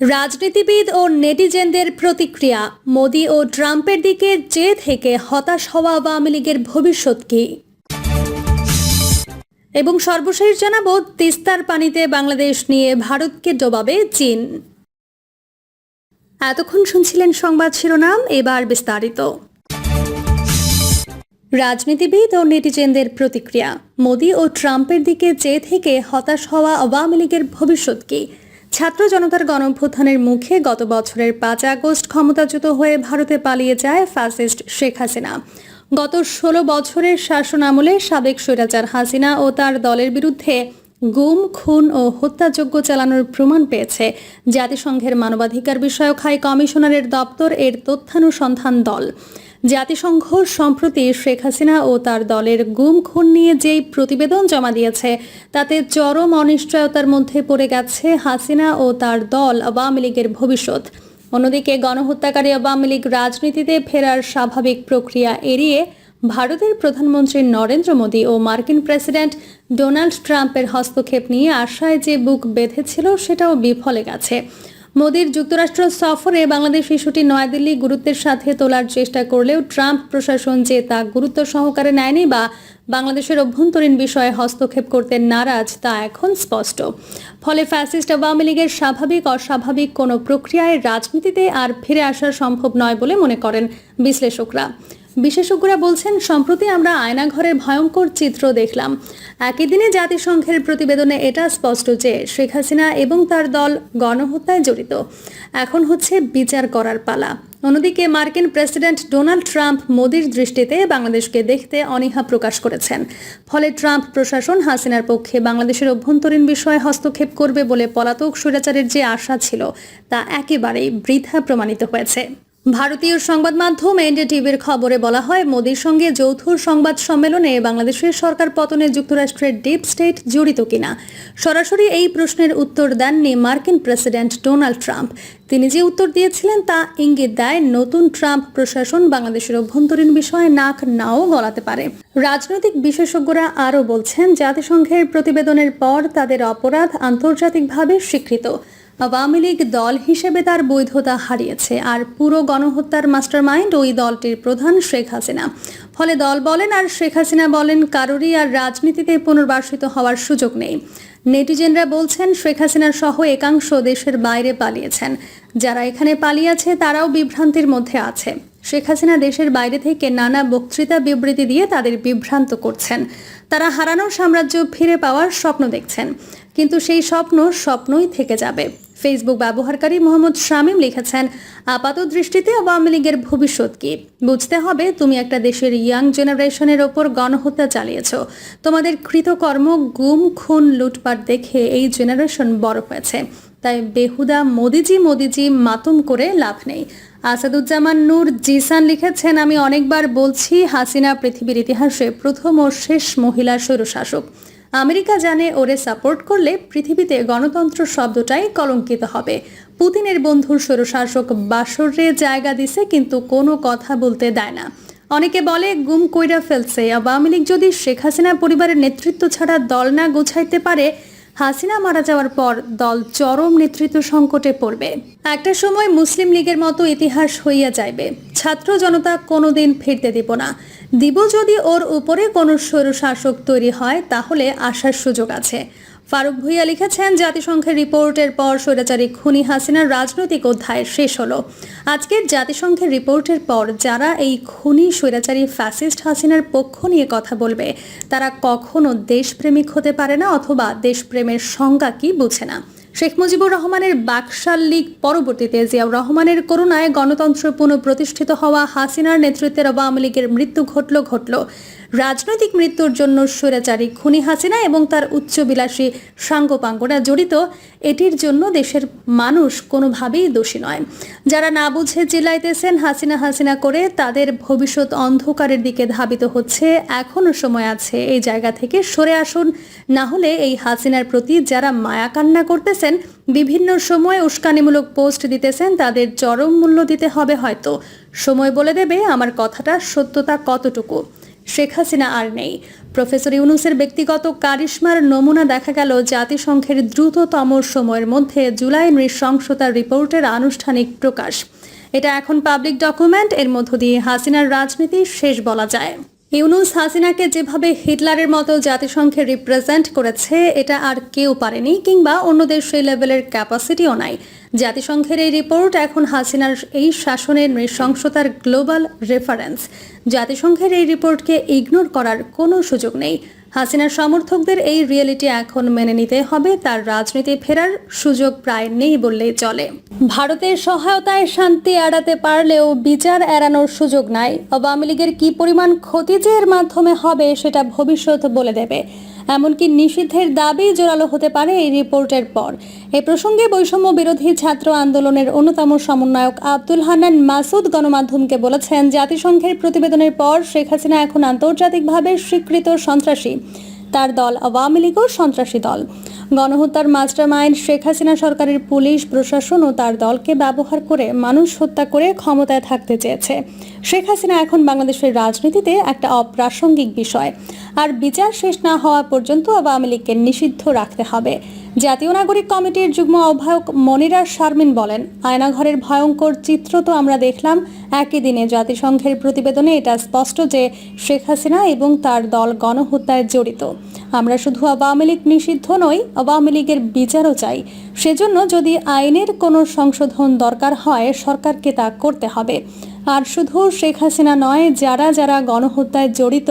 রাজনীতিবিদ ও নেটিজেনদের প্রতিক্রিয়া, মোদি ও ট্রাম্পের দিকে যে থেকে হতাশ হওয়া আওয়ামী লীগের ভবিষ্যৎ কি? এবং সর্বশেষ জানাব, তিস্তার পানিতে বাংলাদেশ নিয়ে ভারতকে ডোবাবে চীন। এতক্ষণ শুনছিলেন সংবাদ শিরোনাম, এবার বিস্তারিত। রাজনীতিবিদ ও নেটিজেনদের প্রতিক্রিয়া, মোদি ও ট্রাম্পের দিকে চেয়ে থেকে হতাশ হওয়া আওয়ামী লীগের ভবিষ্যৎ কি? ছাত্র জনতার গণঅভ্যুত্থানের মুখে গত বছরের পাঁচ আগস্ট ক্ষমতাচ্যুত হয়ে ভারতে পালিয়ে যায় ফ্যাসিস্ট শেখ হাসিনা। গত ষোলো বছরের শাসন আমলে সাবেক স্বৈরাচার হাসিনা ও তার দলের বিরুদ্ধে গুম, খুন ও হত্যাযজ্ঞ চালানোর প্রমাণ পেয়েছে। জাতিসংঘের মানবাধিকার বিষয়ক হাই কমিশনারের দপ্তর এর তথ্যানুসন্ধান দল। জাতিসংঘ সম্প্রতি শেখ হাসিনা ও তার দলের গুম খুন নিয়ে যেই প্রতিবেদন জমা দিয়েছে, তাতে চরম অনিশ্চয়তার মধ্যে পড়ে গেছে হাসিনা ও তার দল আওয়ামী লীগের ভবিষ্যৎ। অন্যদিকে গণহত্যাকারী আওয়ামী লীগ রাজনীতিতে ফেরার স্বাভাবিক প্রক্রিয়া এড়িয়ে ভারতের প্রধানমন্ত্রী নরেন্দ্র মোদী ও মার্কিন প্রেসিডেন্ট ডোনাল্ড ট্রাম্পের হস্তক্ষেপ নিয়ে আশায় যে বুক বেঁধেছিল সেটাও বিফলে গেছে। মোদীর যুক্তরাষ্ট্র সফরে বাংলাদেশ ইস্যুটি নয়াদিল্লি গুরুত্বের সাথে তোলার চেষ্টা করলেও ট্রাম্প প্রশাসন যে তা গুরুত্ব সহকারে নেয়নি বা বাংলাদেশের অভ্যন্তরীণ বিষয়ে হস্তক্ষেপ করতে নারাজ তা এখন স্পষ্ট। ফলে ফ্যাসিস্ট আওয়ামী লীগের স্বাভাবিক অস্বাভাবিক কোনো প্রক্রিয়ায় রাজনীতিতে আর ফিরে আসা সম্ভব নয় বলে মনে করেন বিশ্লেষকরা। বিশেষজ্ঞরা বলছেন, সম্প্রতি আমরা আয়নাঘরের ভয়ঙ্কর চিত্র দেখলাম। একই দিনে জাতিসংঘের প্রতিবেদনে এটা স্পষ্ট যে শেখ হাসিনা এবং তার দল গণহত্যায় জড়িত। এখন হচ্ছে বিচার করার পালা। অন্যদিকে মার্কিন প্রেসিডেন্ট ডোনাল্ড ট্রাম্প মোদির দৃষ্টিতে বাংলাদেশকে দেখতে অনীহা প্রকাশ করেছেন। ফলে ট্রাম্প প্রশাসন হাসিনার পক্ষে বাংলাদেশের অভ্যন্তরীণ বিষয়ে হস্তক্ষেপ করবে বলে পলাতক স্বৈরাচারের যে আশা ছিল, তা একেবারেই বৃথা প্রমাণিত হয়েছে। ভারতীয় সংবাদ মাধ্যম এনডিটিভির খবরে বলা হয়, মোদীর সঙ্গে যৌথ সংবাদ সম্মেলনে বাংলাদেশের সরকার পতনে যুক্তরাষ্ট্রের ডিপ স্টেট জড়িত কিনা? সরাসরি এই প্রশ্নের উত্তর দেননি মার্কিন প্রেসিডেন্ট ডোনাল্ড ট্রাম্প। তিনি যে উত্তর দিয়েছিলেন তা ইঙ্গিত দেয়, নতুন ট্রাম্প প্রশাসন বাংলাদেশের অভ্যন্তরীণ বিষয়ে নাক নাও গলাতে পারে। রাজনৈতিক বিশেষজ্ঞরা আরও বলছেন, জাতিসংঘের প্রতিবেদনের পর তাদের অপরাধ আন্তর্জাতিকভাবে স্বীকৃত। আওয়ামী লীগ দল হিসেবে তার বৈধতা হারিয়েছে আর পুরো গণহত্যার মাস্টারমাইন্ড ওই দলটির প্রধান শেখ হাসিনা। ফলে দল বলেন আর শেখ হাসিনা বলেন, কারোরই আর রাজনীতিতে পুনর্বাসিত হওয়ার সুযোগ নেই। নেটিজেনরা বলছেন, শেখ হাসিনা সহ একাংশ দেশের বাইরে পালিয়েছেন। যারা এখানে পালিয়েছে, তারাও বিভ্রান্তির মধ্যে আছে। শেখ হাসিনা দেশের বাইরে থেকে নানা বক্তৃতা বিবৃতি দিয়ে তাদের বিভ্রান্ত করছেন। তারা হারানো সাম্রাজ্য ফিরে পাওয়ার স্বপ্ন দেখছেন। কিন্তু সেই স্বপ্ন স্বপ্নই থেকে যাবে। ফেসবুক ব্যবহারকারী মোহাম্মদ শামীম লিখেছেন, আপাত দৃষ্টিতে আওয়ামী লীগের ভবিষ্যৎ কি? বুঝতে হবে তুমি একটা দেশের ইয়াং জেনারেশনের ওপর গণহত্যা চালিয়েছ। তোমাদের কৃতকর্ম, গুম, খুন, লুটপাট দেখে এই জেনারেশন বড় হয়েছে। তাই বেহুদা মোদিজি মোদিজি মাতুম করে লাভ নেই। আসাদুজ্জামান নূর জিসান লিখেছেন, আমি অনেকবার বলছি, হাসিনা পৃথিবীর ইতিহাসে প্রথম ও শেষ মহিলা স্বৈরশাসক। আমেরিকা জানে ওরে সাপোর্ট করলে পৃথিবীতে গণতন্ত্র শব্দটাই কলঙ্কিত হবে। পুতিনের বন্ধুর স্বৈরশাসক বাসরে জায়গা দিছে, কিন্তু কোনো কথা বলতে দেয় না। অনেকে বলে, গুম কইরা ফেলছে। আওয়ামী লীগ যদি শেখ হাসিনা পরিবারের নেতৃত্ব ছাড়া দল না গোছাইতে পারে হাসিনা মারা যাওয়ার পর দল চরম নেতৃত্ব সংকটে পড়বে। একটা সময় মুসলিম লীগের মতো ইতিহাস হইয়া যাইবে। ছাত্র জনতা কোনোদিন ফিরতে দিব না। দিব যদি ওর উপরে কোনো স্বৈরশাসক তৈরি হয়, তাহলে আসার সুযোগ আছে। ফারুক ভুইয়া লিখেছেন, জাতিসংঘের রিপোর্টের পর স্বৈরাচারী খুনি হাসিনার রাজনৈতিক অধ্যায় শেষ হলো। আজকের জাতিসংঘের রিপোর্টের পর যারা এই খুনি স্বৈরাচারী ফ্যাসিস্ট হাসিনার পক্ষ নিয়ে কথা বলবে, তারা কখনো দেশপ্রেমিক হতে পারে না অথবা দেশপ্রেমের সংজ্ঞা কি বুঝে না। শেখ মুজিবুর রহমানের বাকশাল লীগ পরবর্তীতে জিয়াউর রহমানের করুণায় গণতন্ত্র পুনঃপ্রতিষ্ঠিত হওয়া, হাসিনার নেতৃত্বের আওয়ামী লীগের মৃত্যু ঘটল ঘটল। রাজনৈতিক মৃত্যুর জন্য স্বৈরাচারী খুনি হাসিনা এবং তার উচ্চবিলাসী সাঙ্গপাঙ্গরা জড়িত। এটির জন্য দেশের মানুষ কোনোভাবেই দোষী নয়। যারা না বুঝে চিল্লাইতেছেন হাসিনা হাসিনা করে, তাদের ভবিষ্যৎ অন্ধকারের দিকে ধাবিত হচ্ছে। এখনও সময় আছে এই জায়গা থেকে সরে আসুন। না হলে এই হাসিনার প্রতি যারা মায়া কান্না করতেছেন, বিভিন্ন সময় উস্কানিমূলক পোস্ট দিতেছেন, তাদের চরম মূল্য দিতে হবে হয়তো। সময় বলে দেবে আমার কথাটা সত্যতা কতটুকু। শেখ হাসিনা আর নেই। প্রফেসর ইউনুসের ব্যক্তিগত কারিশ্মার নমুনা দেখা গেল জাতিসংঘের দ্রুততম সময়ের মধ্যে জুলাই নৃশংসতার রিপোর্টের আনুষ্ঠানিক প্রকাশ। এটা এখন পাবলিক ডকুমেন্ট এর মধ্য দিয়ে হাসিনার রাজনীতি শেষ বলা যায়। ইউনুস হাসিনাকে যেভাবে হিটলারের মতো জাতিসংঘে রিপ্রেজেন্ট করেছে, এটা আর কেউ পারেনি কিংবা অন্যদের সেই লেভেলের ক্যাপাসিটিও নাই। জাতিসংঘের এই রিপোর্ট এখন হাসিনার এই শাসনের নৃশংসতার গ্লোবাল রেফারেন্স জাতিসংঘের এই রিপোর্টকে ইগনোর করার কোনো সুযোগ নেই। হাসিনার সমর্থকদের এই রিয়েলিটি এখন মেনে নিতে হবে, তার রাজনীতি ফেরার সুযোগ প্রায় নেই বললেই চলে। ভারতের সহায়তায় শান্তি এড়াতে পারলেও বিচার এড়ানোর সুযোগ নাই। আওয়ামী লীগের কি পরিমাণ ক্ষতি যে এর মাধ্যমে হবে সেটা ভবিষ্যৎ বলে দেবে। এমনকি নিষিদ্ধের দাবি জোরালো হতে পারে এই রিপোর্টের পর। এ প্রসঙ্গে বৈষম্য বিরোধী ছাত্র আন্দোলনের অন্যতম সমন্বয়ক আব্দুল হান্নান মাসুদ গণমাধ্যমকে বলেছেন, জাতিসংঘের প্রতিবেদনের পর শেখ হাসিনা এখন আন্তর্জাতিকভাবে স্বীকৃত সন্ত্রাসী। তার দল আওয়ামী লীগও সন্ত্রাসী দল। গণহত্যার মাস্টারমাইন্ড শেখ হাসিনা সরকারের পুলিশ, প্রশাসন ও তার দলকে ব্যবহার করে মানুষ হত্যা করে ক্ষমতায় থাকতে চেয়েছে। শেখ হাসিনা এখন বাংলাদেশের রাজনীতিতে একটা অপ্রাসঙ্গিক বিষয়। আর বিচার শেষ না হওয়া পর্যন্ত আওয়ামী লীগকে নিষিদ্ধ রাখতে হবে। জাতীয় নাগরিক কমিটির যুগ্ম আহ্বায়ক মনিরা শারমিন বলেন, আয়নাঘরের ভয়ঙ্কর চিত্র তো আমরা দেখলাম, একই দিনে জাতিসংঘের প্রতিবেদনে এটা স্পষ্ট যে শেখ হাসিনা এবং তার দল গণহত্যায় জড়িত। আমরা শুধু আওয়ামী লীগ নিষিদ্ধ নই, আওয়ামী লীগের বিচারও চাই। সেজন্য যদি আইনের কোনো সংশোধন দরকার হয়, সরকারকে তা করতে হবে। আর শুধু শেখ হাসিনা নয়, যারা যারা গণহত্যায় জড়িত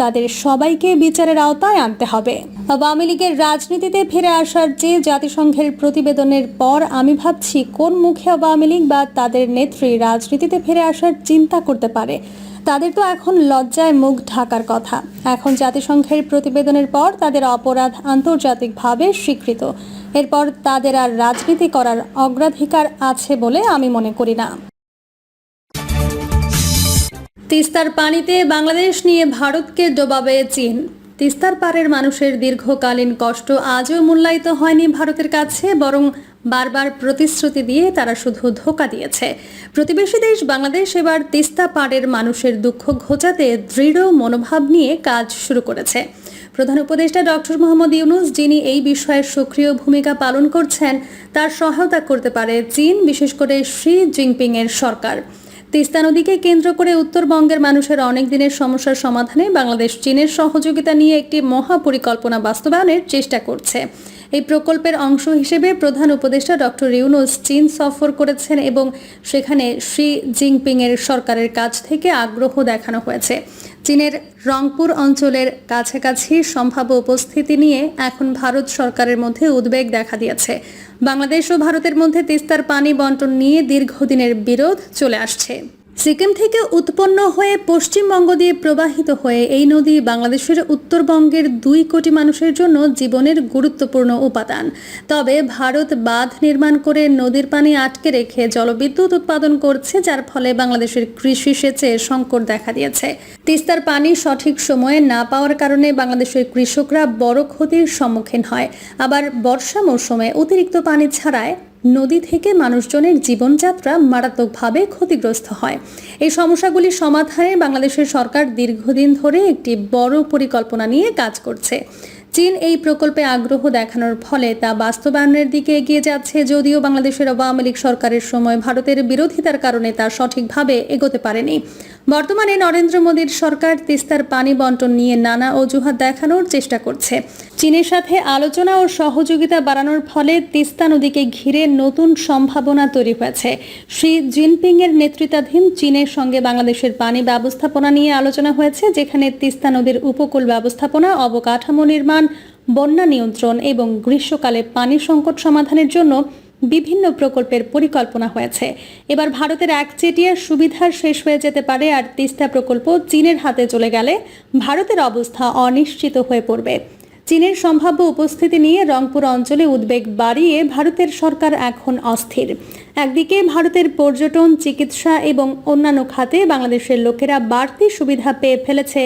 তাদের সবাইকে বিচারের আওতায় আনতে হবে। আওয়ামী লীগের রাজনীতিতে ফিরে আসার চেয়ে জাতিসংঘের প্রতিবেদনের পর আমি ভাবছি কোন মুখে আওয়ামী লীগ বা তাদের নেত্রী রাজনীতিতে ফিরে আসার চিন্তা করতে পারে। তাদের তো এখন লজ্জায় মুখ ঢাকার কথা। এখন জাতিসংঘের প্রতিবেদনের পর তাদের অপরাধ আন্তর্জাতিকভাবে স্বীকৃত। এরপর তাদের আর রাজনীতি করার অগ্রাধিকার আছে বলে আমি মনে করি না। তিস্তার পানিতে বাংলাদেশ নিয়ে ভারতকে ডোবাবে চীন। তিস্তার পারের মানুষের দীর্ঘকালীন কষ্ট আজও মূল্যায়িত হয়নি ভারতের কাছে, বরং বারবার প্রতিশ্রুতি দিয়ে তারা শুধু ধোকা দিয়েছে। প্রতিবেশী দেশ বাংলাদেশ এবার তিস্তা পাড়ের মানুষের দুঃখ ঘোচাতে দৃঢ় মনোভাব নিয়ে কাজ শুরু করেছে। প্রধান উপদেষ্টা ডক্টর মোহাম্মদ ইউনুস, যিনি এই বিষয়ে সক্রিয় ভূমিকা পালন করছেন, তার সহায়তা করতে পারে চীন, বিশেষ করে শি জিনপিং এর সরকার। তিস্তা নদীকে কেন্দ্র করে উত্তরবঙ্গের মানুষের অনেক দিনের সমস্যার সমাধানে বাংলাদেশ চীনের সহযোগিতা নিয়ে একটি মহা পরিকল্পনা বাস্তবায়নের চেষ্টা করছে। এই প্রকল্পের অংশ হিসেবে প্রধান উপদেষ্টা ডক্টর ইউনুস চীন সফর করেছেন এবং সেখানে শি জিনপিং এর সরকারের কাছ থেকে আগ্রহ দেখানো হয়েছে। চীনের রংপুর অঞ্চলের কাছাকাছি সম্ভাব্য উপস্থিতি নিয়ে এখন ভারত সরকারের মধ্যে উদ্বেগ দেখা দিয়েছে। বাংলাদেশ ও ভারতের মধ্যে তিস্তার পানি বন্টন নিয়ে দীর্ঘদিনের বিরোধ চলে আসছে। সিকিম থেকে উৎপন্ন হয়ে পশ্চিমবঙ্গ দিয়ে প্রবাহিত হয়ে এই নদী বাংলাদেশের উত্তরবঙ্গের দুই কোটি মানুষের জন্য জীবনের গুরুত্বপূর্ণ উপাদান। তবে ভারত বাঁধ নির্মাণ করে নদীর পানি আটকে রেখে জলবিদ্যুৎ উৎপাদন করছে, যার ফলে বাংলাদেশের কৃষি সেচে সংকট দেখা দিয়েছে। তিস্তার পানি সঠিক সময়ে না পাওয়ার কারণে বাংলাদেশের কৃষকরা বড় ক্ষতির সম্মুখীন হয়। আবার বর্ষা মৌসুমে অতিরিক্ত পানি ছাড়ায় নদী থেকে মানুষজনের জীবনযাত্রা মারাত্মকভাবে ক্ষতিগ্রস্ত হয়। এই সমস্যাগুলি সমাধানে বাংলাদেশের সরকার দীর্ঘদিন ধরে একটি বড় পরিকল্পনা নিয়ে কাজ করছে। চীন এই প্রকল্পে আগ্রহ দেখানোর ফলে তা বাস্তবায়নের দিকে এগিয়ে যাচ্ছে, যদিও বাংলাদেশের আওয়ামী লীগ সরকারের সময় ভারতের বিরোধিতার কারণে তা সঠিকভাবে এগোতে পারেনি। বর্তমানে নরেন্দ্র মোদীর সরকার তিস্তার পানি বন্টন নিয়ে নানা অজুহাত দেখানোর চেষ্টা করছে। চীনের সাথে আলোচনা ও সহযোগিতা বাড়ানোর ফলে তিস্তা নদীকে ঘিরে নতুন সম্ভাবনা তৈরি হয়েছে। শি জিনপিং এর নেতৃত্বাধীন চীনের সঙ্গে বাংলাদেশের পানি ব্যবস্থাপনা নিয়ে আলোচনা হয়েছে, যেখানে তিস্তা নদীর উপকূল ব্যবস্থাপনা, অবকাঠামো নির্মাণ, বন্যা নিয়ন্ত্রণ এবং গ্রীষ্মকালে পানি সংকট সমাধানের জন্য বিভিন্ন প্রকল্পের পরিকল্পনা হয়েছে। এবার ভারতের একচেটিয়া সুবিধার শেষ হয়ে যেতে পারে আর তিস্তা প্রকল্প চীনের হাতে চলে গেলে ভারতের অবস্থা অনিশ্চিত হয়ে পড়বে। চীনের সম্ভাব্য উপস্থিতি নিয়ে রংপুর অঞ্চলে উদ্বেগ বাড়িয়ে ভারতের সরকার এখন অস্থির। একদিকে ভারতের পর্যটন, চিকিৎসা এবং অন্যান্য খাতে বাংলাদেশের লোকেরা বাড়তি সুবিধা পেয়ে ফেলেছে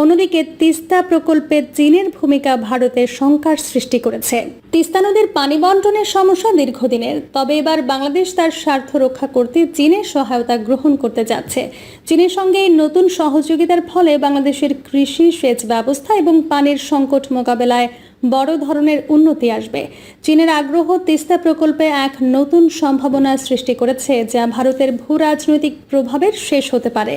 অন্যদিকে তিস্তা প্রকল্পে চীনের ভূমিকা ভারতের শঙ্কার সৃষ্টি করেছে। তিস্তা নদীর পানি বন্টনের সমস্যা দীর্ঘদিনের, তবে এবার বাংলাদেশ তার স্বার্থ রক্ষা করতে চীনের সহায়তা গ্রহণ করতে যাচ্ছে। চীনের সঙ্গে এই নতুন সহযোগিতার ফলে বাংলাদেশের কৃষি সেচ ব্যবস্থা এবং পানির সংকট মোকাবেলায় বড় ধরনের উন্নতি আসবে। চীনের আগ্রহ তিস্তা প্রকল্পে এক নতুন সম্ভাবনা সৃষ্টি করেছে, যা ভারতের ভূ রাজনৈতিক প্রভাবের শেষ হতে পারে।